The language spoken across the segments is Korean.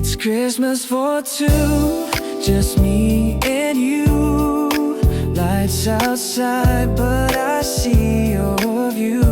It's Christmas for two, just me and you. Lights outside, but I see your view.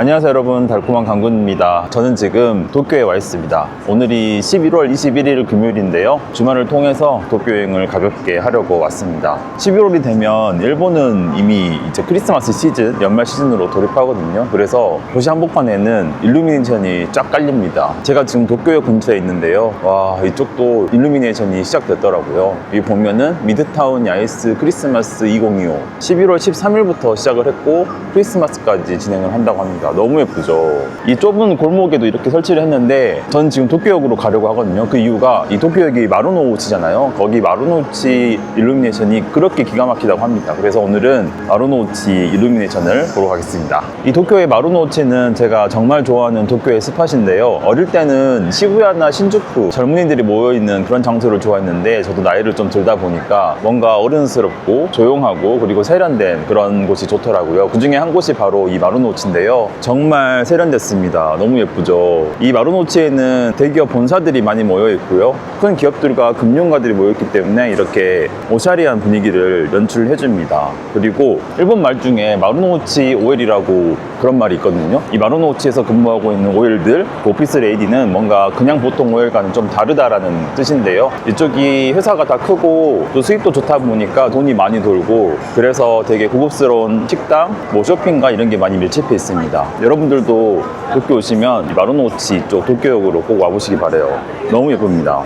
안녕하세요 여러분. 달콤한 강군입니다. 저는 지금 도쿄에 와 있습니다. 오늘이 11월 21일 금요일인데요. 주말을 통해서 도쿄 여행을 가볍게 하려고 왔습니다. 11월이 되면 일본은 이미 이제 크리스마스 시즌 연말 시즌으로 돌입하거든요. 그래서 도시 한복판에는 일루미네이션이 쫙 깔립니다. 제가 지금 도쿄역 근처에 있는데요. 와 이쪽도 일루미네이션이 시작됐더라고요. 여기 보면은 미드타운 야이스 크리스마스 2025 11월 13일부터 시작을 했고 크리스마스까지 진행을 한다고 합니다 너무 예쁘죠. 이 좁은 골목에도 이렇게 설치를 했는데 전 지금 도쿄역으로 가려고 하거든요. 그 이유가 이 도쿄역이 마루노우치잖아요. 거기 마루노우치 일루미네이션이 그렇게 기가 막히다고 합니다. 그래서 오늘은 마루노우치 일루미네이션을 보러 가겠습니다. 이 도쿄의 마루노우치는 제가 정말 좋아하는 도쿄의 스팟인데요. 어릴 때는 시부야나 신주쿠 젊은이들이 모여있는 그런 장소를 좋아했는데 저도 나이를 좀 들다 보니까 뭔가 어른스럽고 조용하고 그리고 세련된 그런 곳이 좋더라고요. 그 중에 한 곳이 바로 이 마루노우치인데요 정말 세련됐습니다. 너무 예쁘죠? 이 마루노우치에는 대기업 본사들이 많이 모여 있고요. 큰 기업들과 금융가들이 모여 있기 때문에 이렇게 오샤리한 분위기를 연출해 줍니다. 그리고 일본 말 중에 마루노우치 OL이라고 그런 말이 있거든요. 이 마루노우치에서 근무하고 있는 OL들 오피스 레이디는 뭔가 그냥 보통 OL과는 좀 다르다라는 뜻인데요. 이쪽이 회사가 다 크고 또 수입도 좋다 보니까 돈이 많이 돌고 그래서 되게 고급스러운 식당, 뭐 쇼핑가 이런 게 많이 밀집해 있습니다 여러분들도 도쿄 오시면 이 마루노우치 쪽 도쿄역으로 꼭 와보시기 바래요 너무 예쁩니다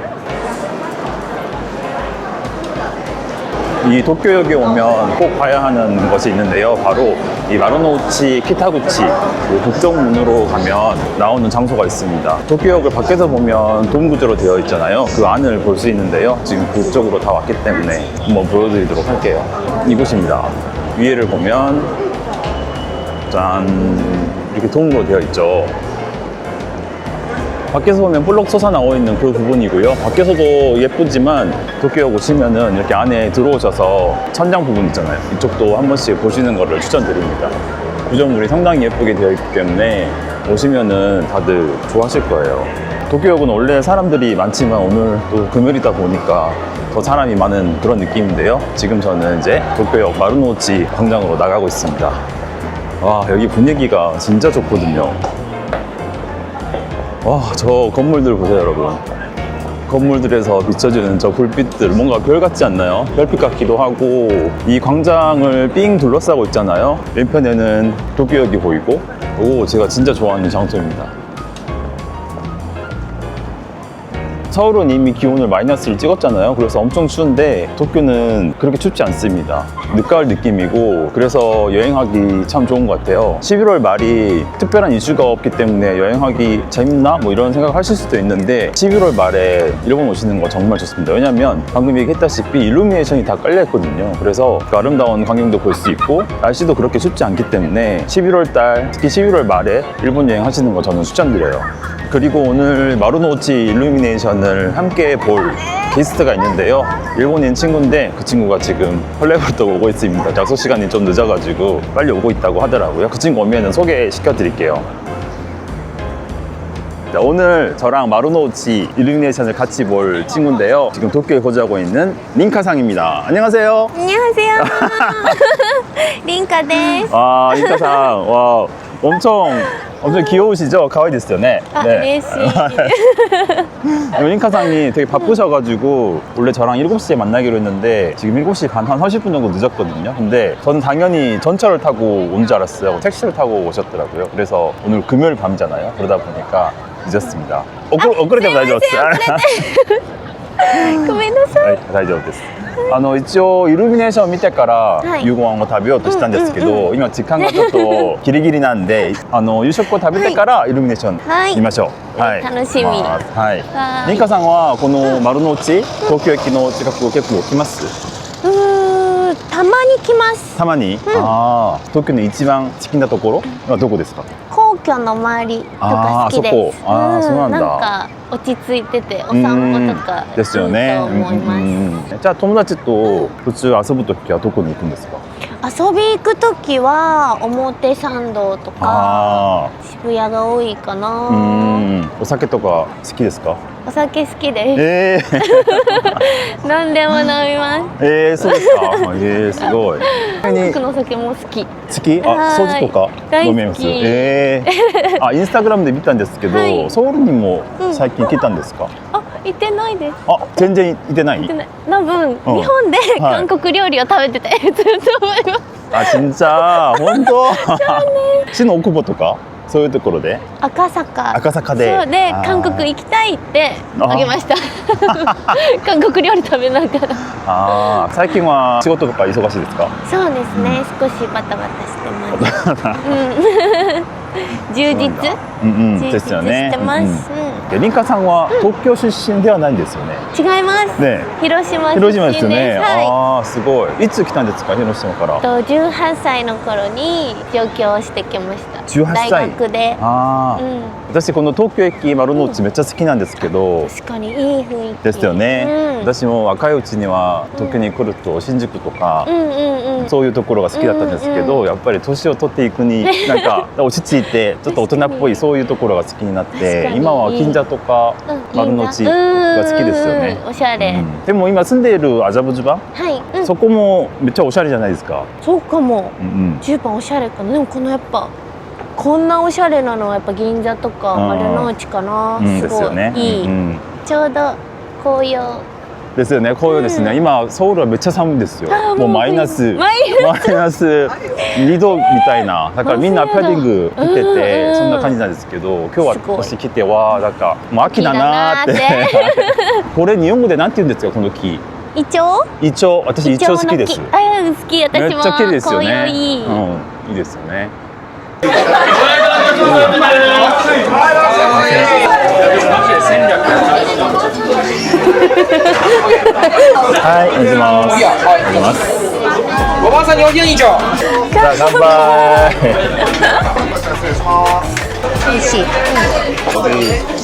이 도쿄역에 오면 꼭 봐야 하는 것이 있는데요. 바로 이 마루노우치 키타구치 그 북쪽문으로 가면 나오는 장소가 있습니다. 도쿄역을 밖에서 보면 돔 구조로 되어 있잖아요. 그 안을 볼 수 있는데요. 지금 그쪽으로 다 왔기 때문에 한번 보여드리도록 할게요. 이곳입니다. 위에를 보면 짠 이렇게 돔으로 되어 있죠. 밖에서 보면 볼록 솟아나오 있는 그 부분이고요. 밖에서도 예쁘지만 도쿄역 오시면은 이렇게 안에 들어오셔서 천장 부분 있잖아요. 이쪽도 한 번씩 보시는 거를 추천드립니다. 구조물이 상당히 예쁘게 되어 있기 때문에 오시면은 다들 좋아하실 거예요. 도쿄역은 원래 사람들이 많지만 오늘 또 금요일이다 보니까 더 사람이 많은 그런 느낌인데요. 지금 저는 이제 도쿄역 마루노우치 광장으로 나가고 있습니다. 와, 여기 분위기가 진짜 좋거든요. 와, 저 건물들 보세요, 여러분. 건물들에서 비춰지는 저 불빛들 뭔가 별 같지 않나요? 별빛 같기도 하고 이 광장을 삥 둘러싸고 있잖아요. 왼편에는 도쿄역이 보이고 오 제가 진짜 좋아하는 장소입니다. 서울은 이미 기온을 마이너스를 찍었잖아요. 그래서 엄청 추운데 도쿄는 그렇게 춥지 않습니다. 늦가을 느낌이고 그래서 여행하기 참 좋은 것 같아요. 11월 말이 특별한 이슈가 없기 때문에 여행하기 재밌나? 뭐 이런 생각을 하실 수도 있는데 11월 말에 일본 오시는 거 정말 좋습니다. 왜냐면 방금 얘기했다시피 일루미네이션이 다 깔려 있거든요. 그래서 그 아름다운 광경도 볼 수 있고 날씨도 그렇게 춥지 않기 때문에 11월 달 특히 11월 말에 일본 여행 하시는 거 저는 추천드려요. 그리고 오늘 마루노우치 일루미네이션 을 함께 볼 게스트가 있는데요. 일본인 친구인데 그 친구가 지금 헐레벌떡 오고 있습니다. 약속 시간이 좀 늦어가지고 빨리 오고 있다고 하더라고요. 그 친구 오면 소개시켜 드릴게요. 자, 오늘 저랑 마루노우치 일루미네이션을 같이 볼 친구인데요. 지금 도쿄에 거주하고 있는 링카상입니다. 안녕하세요. 안녕하세요. 링카 데스. 아, 링카상. 와, 엄청, 엄청 귀여우시죠? 가와이 됐어요. 네. 아, 네. 레시. 링카상이 되게 바쁘셔가지고 원래 저랑 7시에 만나기로 했는데 지금 7시 반 한 30분 정도 늦었거든요. 근데 저는 당연히 전철을 타고 온 줄 알았어요. 택시를 타고 오셨더라고요. 그래서 오늘 금요일 밤이잖아요. 그러다 보니까 늦었습니다. 遅遅れても大丈夫です。ごめんなさい。はい、大丈夫です。 あの一応イルミネーションを見てからはい夕ご飯を食べようとしたんですけど、うんうん今時間がちょっと ギリギリなんで、あの夕食を食べてからイルミネーションはい見ましょう。はい。楽しみますはいは。いリンカさんはこの丸の内、東京駅の近くを結構来ます？うーん、たまに来ます。たまに？ああ、東京の一番好きなところはどこですか？皇京の周りとか好きです。あそこなんだなんか落ち着いててお散歩とかうんですよね。じゃあ友達と普通遊ぶときはどこに行くんですか？遊び行くときは表参道とかあ渋谷が多いかな。ん。お酒とか好きですか？お酒好きです。ええ 何でも飲みます。ええそうですか。ええすごい。韓国のお酒も好き。好き？あ、はいソジとか大好き飲みます？ええ あ、インスタグラムで見たんですけど、はいソウルにもうん最近来たんですか？あ、行ってないです。あ、全然いてない？行って。ない。多分、うん日本ではい韓国料理を食べてて、ずっと思います。あ、진짜本当？市の奥保とか？そういうところで？赤坂。赤坂でそうで韓国行きたいってあげました。韓国料理食べながら。ああ、最近は仕事とか忙しいですか？そうですね。少しバタバタしてます。うん。充実？うんうん、充実ですよね。してます。うんリンカさんは東京出身ではないんですよね。うん違います。ね、広島。広島ですよね。はああ、すごい。いつ来たんですか、広島から？い。。と18歳の頃に上京してきました。18歳大学で。ああ、うん。私この東京駅丸の内めっちゃ好きなんですけど。確かにいい雰囲気。ですよね、うん。私も若いうちには東京に来ると新宿とか、うん。そういうところが好きだったんですけど、やっぱり年を取っていくになんか 落ち着いてちょっと大人っぽいそういうところが好きになっ確て今は銀座とかうん丸の内が好きですよねうん。おしゃれ。うんでも今住んでいるアジャブジュバン、はい。うん。そこもめっちゃおしゃれじゃないですか。そうかも。うんうん十番おしゃれかな。でもこのやっぱこんなおしゃれなのはやっぱ銀座とかうん丸の内かな。うん、すごいですよね。いい。うんうんちょうど紅葉。ですよね。紅葉ですね。うん今ソウルはめっちゃ寒いですよ。もうマイナスマイナス2度みたいな。だからみんなパディング着ててんそんな感じなんですけど、今日は私来てわあなんかもう秋だなーって。これ日本語でなんて言うんですかこの木？イチョウ？イチョウ私イチョウ好きです。あ好きめ私も。っちゃ綺麗ですよね。いい。うん、いいですよね。はい、お願いします。い、います。さんにおぎゅん以上。じゃあ、乾杯。美味しい。うん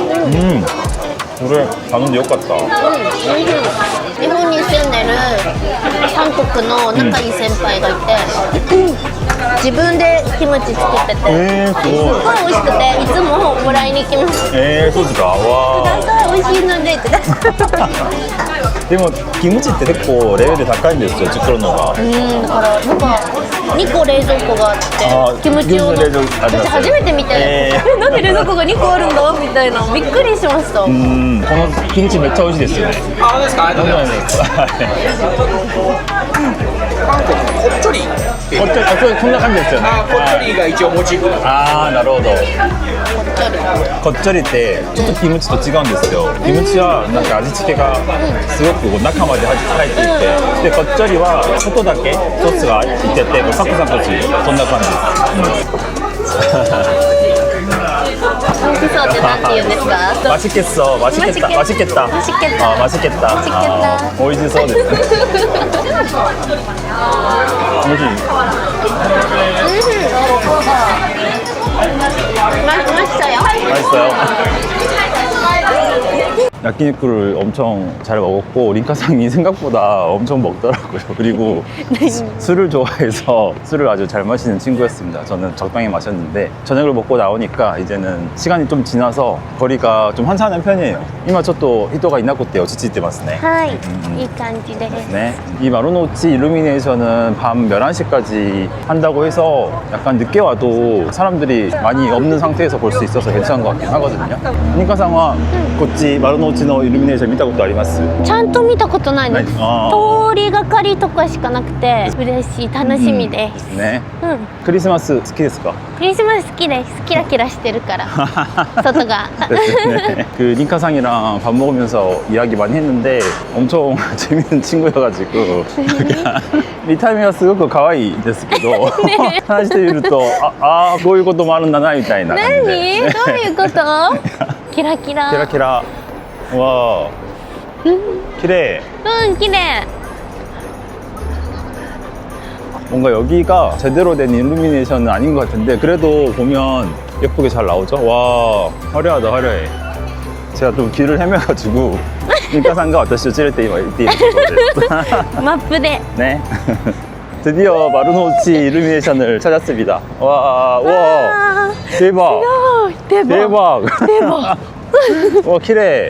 これ頼んでよかった。日本に住んでる韓国の仲いい先輩がいて、自分でキムチ作ってて、えー、すすごい。美味しくていつももらいに行きます。えー、そうですか？わーください美味しいのでって。でもキムチって結構レベル高いんですよ作るのがうんだからなんか2個冷蔵庫があってキムチ用の私初めて見て、ええーなんで冷蔵庫が2個あるんだ？みたいなびっくりしました。うんこのキムチめっちゃ美味しいですよねあ、ですか？ありがとうございます。韓国こっちょりっていう。こっちこっちこんな感じですよね。あ、こっちょりが一応モチーフ。ああなるほど。こっちょりってちょっとキムチと違うんですよ。キムチはなんか味付けがすごくこう中まで入っていてでこっちょりは外だけソースがいっててサクサクするそんな感じ。韓国そうん 아, 맛있겠어. 맛있겠다. 맛있겠다. 맛있겠다. 아, 맛있겠다. 아, 맛있겠다. 오이지서 됐어. 뭐지? 음. 맛있어요. 맛있어요. 야끼니쿠를 엄청 잘 먹었고 링카상이 생각보다 엄청 먹더라고요. 그리고 수- 술을 좋아해서 술을 아주 잘 마시는 친구였습니다. 저는 적당히 마셨는데 저녁을 먹고 나오니까 이제는 시간이 좀 지나서 거리가 좀 한산한 편이에요. 이마 저또 히토가 이나코때 어치치때 맞네. はい、いい感じです。 네. 이 마루노치 일루미네이션은 밤 11시까지 한다고 해서 약간 늦게 와도 사람들이 많이 없는 상태에서 볼 수 있어서 괜찮은 것 같긴 하거든요. 니카상와 고치 마루노 치 のうちのイルミネーション見たことありますちゃんと見たことないですないあ通りがかりとかしかなくて嬉しい楽しみです、ねうんクリスマス好きですかクリスマス好きですキラキラしてるから外が 네. 그 링카상이랑 밥 먹으면서 이야기 많이 했는데 엄청 재밌는 친구여가지고 미타미가 すごく可愛いですけど話してみるとああこういうこともあるんだなみたいな感じ何どうでいうことキラキラキラキラ わあ綺麗うん綺麗 뭔가 여기가 제대로 된 일루미네이션은 아닌 것 같은데 그래도 보면 예쁘게 잘 나오죠? 와 화려하다 화려해 제가 좀 길을 헤매가지고 링카상가 어떠시죠? 찌를 때 이거 이때 マップで 네. 드디어 마루노치 일루미네이션을 찾았습니다. 와, 와, あ 대박. ー대박 대박. 대박 와, 키레.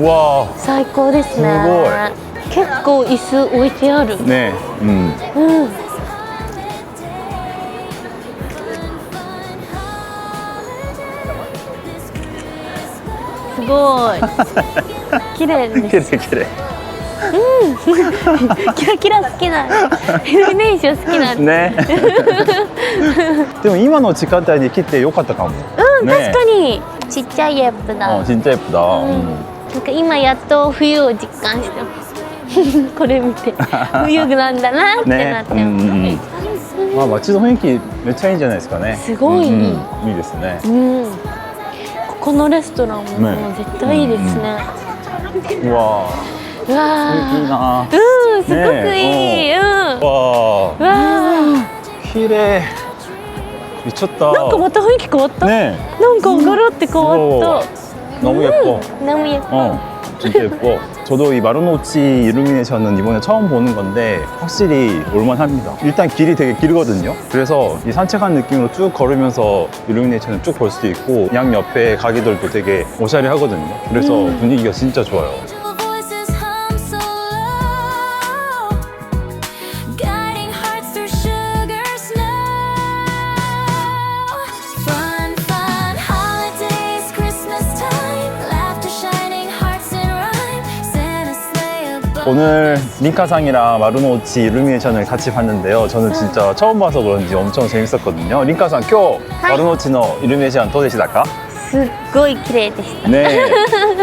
わあ最高ですね。すごい結構椅子置いてある。ねうん、うん、すごい。綺麗です。綺麗綺麗。うん、キラキラ好きなイルミネーション好きなんね。でも今の時間帯に切ってよかったかも。うん、ね、確かに。ちっちゃいエップだ。ちっちゃいエップだ、うん。なんか今やっと冬を実感してます。これ見て。冬なんだなってなってます、まあ街の雰囲気めっちゃいいんじゃないですかね。すごい、うん、いいですね、うん、ここのレストランも絶対いいですね、うんうん、うわうわいいな。うんすごくいい、ね、う。ん。わわ綺麗。ちょっと。なんかまた雰囲気変わった、ね、なんかガラって変わった。 너무 예뻐. 너무 예뻐 어, 진짜 예뻐. 저도 이 마루노치 일루미네이션은 이번에 처음 보는 건데 확실히 올만합니다. 일단 길이 되게 길거든요. 그래서 이 산책한 느낌으로 쭉 걸으면서 일루미네이션을 쭉 볼 수도 있고 양 옆에 가게들도 되게 오샤리 하거든요. 그래서 분위기가 진짜 좋아요. 오늘 링카상이랑 마루노치 일루미네이션을 같이 봤는데요. 저는 진짜 처음 봐서 그런지 엄청 재밌었거든요. 링카상, 쿄 마루노치노 일루미네이션 도대시다까? すっごい綺麗でした 네.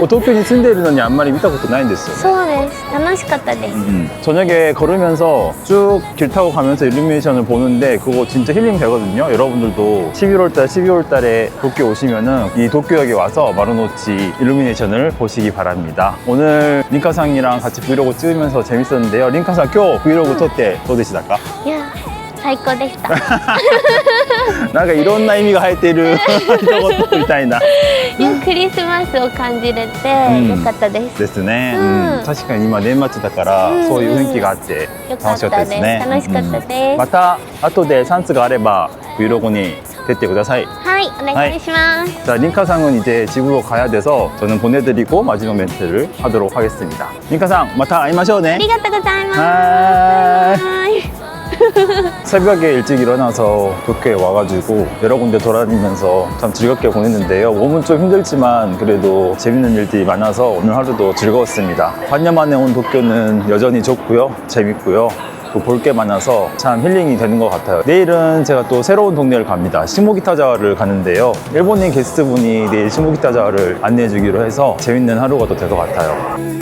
어, 도쿄에 住んでいるのにあんまり見たことないんですよね. そうです楽しかったです、 음, 저녁에 걸으면서 쭉 길 타고 가면서 일루미네이션을 보는데 그거 진짜 힐링 되거든요. 여러분들도 11월달, 12월달에 도쿄 오시면은 이 도쿄역에 와서 마루노치 일루미네이션을 보시기 바랍니다. 오늘 링카상이랑 같이 브이로그 찍으면서 재밌었는데요. 링카상 교 브이로그 토때 도대시다까? いや 最高でした 뭔가 이런 의미가 할 때를 이것도みたいないやクリスマスを感じれてうんよかったです、ですね、うんうん確かに今年末だから、うんそういう雰囲気があってよかっ楽したかったですねです楽しかったですうんまた後でチャンスがあれば 브이로그に出てくださいはいお願いします、 자 링카상은 이제 집으로 가야 돼서 저는 보내드리고 마지막 멘트를 하도록 하겠습니다 링카상 마타 아이마쇼네 ありがとう 새벽에 일찍 일어나서 도쿄에 와가지고 여러 군데 돌아다니면서 참 즐겁게 보냈는데요. 몸은 좀 힘들지만 그래도 재밌는 일들이 많아서 오늘 하루도 즐거웠습니다. 반년 만에 온 도쿄는 여전히 좋고요. 재밌고요. 볼게 많아서 참 힐링이 되는 것 같아요 내일은 제가 또 새로운 동네를 갑니다 시모기타자와를 가는데요 일본인 게스트분이 내일 시모기타자와를 안내해 주기로 해서 재밌는 하루가 또 될 것 같아요